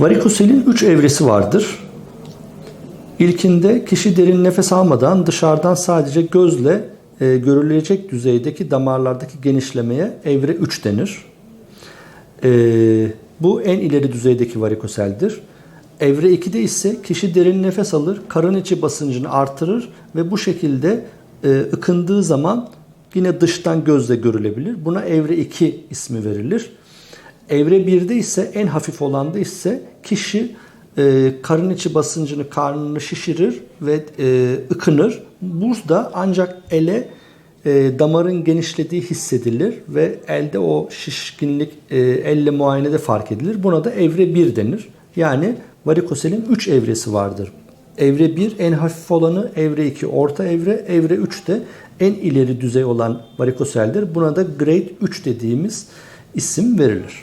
Varikoselin 3 evresi vardır. İlkinde kişi derin nefes almadan dışarıdan sadece gözle e, görülecek düzeydeki damarlardaki genişlemeye evre 3 denir. E, bu en ileri düzeydeki varikoseldir. Evre 2'de ise kişi derin nefes alır, karın içi basıncını artırır ve bu şekilde e, ıkındığı zaman yine dıştan gözle görülebilir. Buna evre 2 ismi verilir. Evre 1'de ise en hafif olanda ise kişi e, karın içi basıncını, karnını şişirir ve e, ıkınır. Burada ancak ele e, damarın genişlediği hissedilir ve elde o şişkinlik e, elle muayenede fark edilir. Buna da evre 1 denir. Yani varikoselin 3 evresi vardır. Evre 1 en hafif olanı, evre 2 orta evre, evre 3 de en ileri düzey olan varikoseldir. Buna da grade 3 dediğimiz isim verilir.